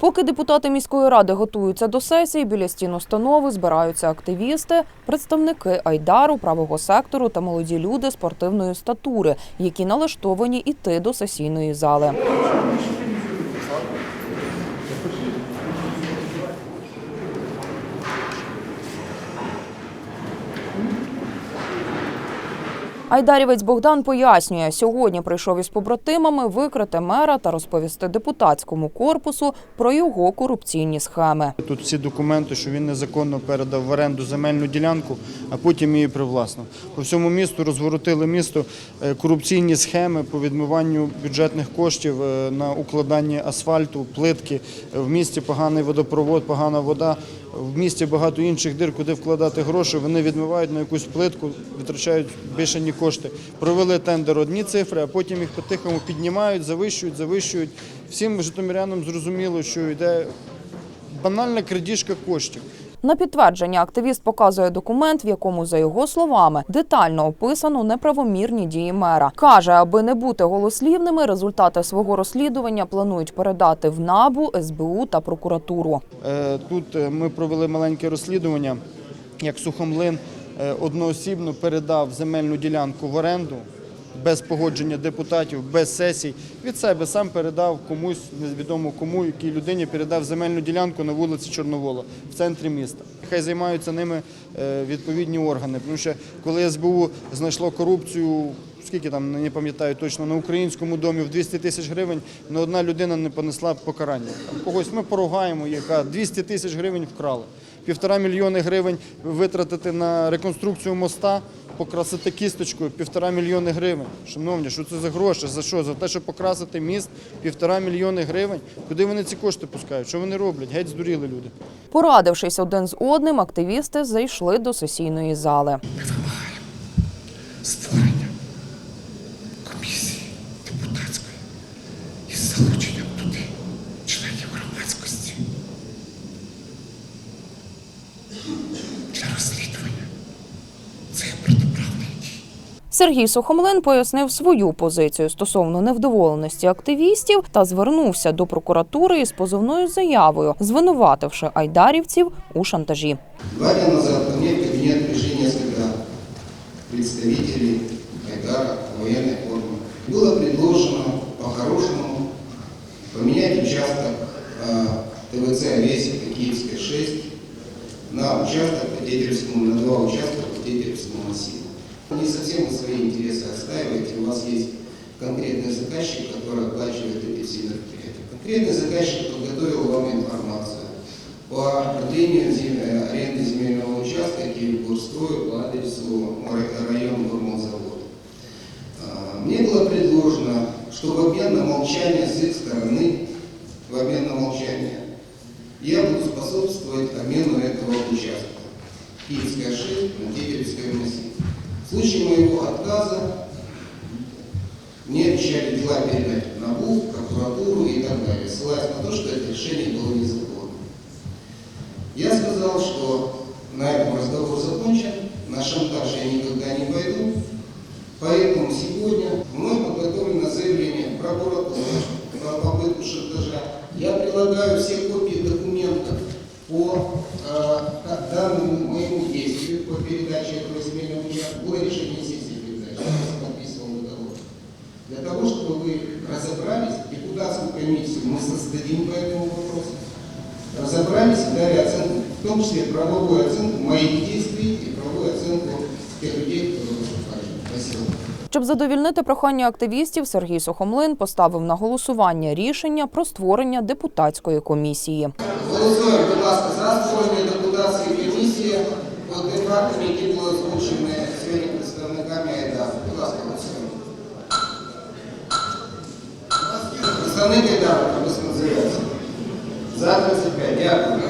Поки депутати міської ради готуються до сесії, біля стін установи збираються активісти, представники Айдару, правого сектору та молоді люди спортивної статури, які налаштовані йти до сесійної зали. Айдарівець Богдан пояснює, сьогодні прийшов із побратимами викрити мера та розповісти депутатському корпусу про його корупційні схеми. Тут всі документи, що він незаконно передав в оренду земельну ділянку, а потім її привласнив. По всьому місту розворотили місто е, корупційні схеми по відмиванню бюджетних коштів е, на укладання асфальту, плитки. Е, В місті поганий водопровод, погана вода. В місті багато інших дир, куди вкладати гроші. Вони відмивають на якусь плитку, витрачають бішені кошти. Провели тендер одні цифри, а потім їх по-тихому піднімають, завищують, завищують. Всім житомирянам зрозуміло, що йде банальна крадіжка коштів. На підтвердження активіст показує документ, в якому, за його словами, детально описано неправомірні дії мера. Каже, аби не бути голослівними, результати свого розслідування планують передати в НАБУ, СБУ та прокуратуру. Е, Тут е, ми провели маленьке розслідування, як Сухомлин одноосібно передав земельну ділянку в оренду без погодження депутатів, без сесій. Від себе сам передав комусь, невідомо кому, якій людині передав земельну ділянку на вулиці Чорновола в центрі міста. Хай займаються ними е, відповідні органи. Тому що коли СБУ знайшло корупцію, скільки там не пам'ятаю точно, на українському домі в 200 тисяч гривень, не одна людина не понесла покарання. Там когось ми поругаємо, яка 200 тисяч гривень вкрали. Півтора мільйони гривень витратити на реконструкцію моста, покрасити кісточкою, півтора мільйони гривень. Шановні, що це за гроші? За що? За те, щоб покрасити міст, півтора мільйони гривень. Куди вони ці кошти пускають? Що вони роблять? Геть здуріли люди. Порадившись один з одним, активісти зайшли до сесійної зали. створення комісії депутатської із залученням Сергій Сухомлин пояснив свою позицію стосовно невдоволеності активістів та звернувся до прокуратури із позовною заявою, звинувативши айдарівців у шантажі. Два дня назад ко мне в кабинет пришли Айдара в военной форме. Предложено по-хорошему поменять участок ТВЦ Овесика Киевская 6 на участок по на два участка по Тетеревскому. Не совсем свои интересы отстаиваете, у вас есть конкретный заказчик, который оплачивает все мероприятия. Конкретный заказчик подготовил вам информацию по продлению зем- э, аренды земельного участка Киевгорстрою по адресу ра- район Гормонзавод. А, Мне было предложено, что в обмен на молчание с их стороны, в обмен на молчание, я буду способствовать обмену этого участка. Киевская 6 на Тетеревское массив. В случае моего отказа мне обещали дела передать в НАБУ, прокуратуру и так далее, ссылаясь на то, что это решение было незаконно. Я сказал, что на этом разговор закончен, на шантаж я никогда не пойду, поэтому сегодня мной подготовлено заявление в прокуратуру на попытку шантажа. Я прилагаю все земельного участка, было решение сессии передачи, я подписывал договор. Для того, чтобы вы разобрались, депутатскую комиссию мы создадим по этому вопросу, разобрались и дали оценку, в том числе правовую оценку моих действий и правовую оценку тех людей, которые выступали. Спасибо. Щоб задовільнити прохання активістів, Сергій Сухомлин поставив на голосування рішення про створення депутатської комісії. Голосуємо, будь ласка, за створення депутатської комісії по тим фактам, які були озвучені сьогодні представниками АйДА. Будь ласка, голосуємо. Представник АйДА, прописано заявці. За 35. Дякую.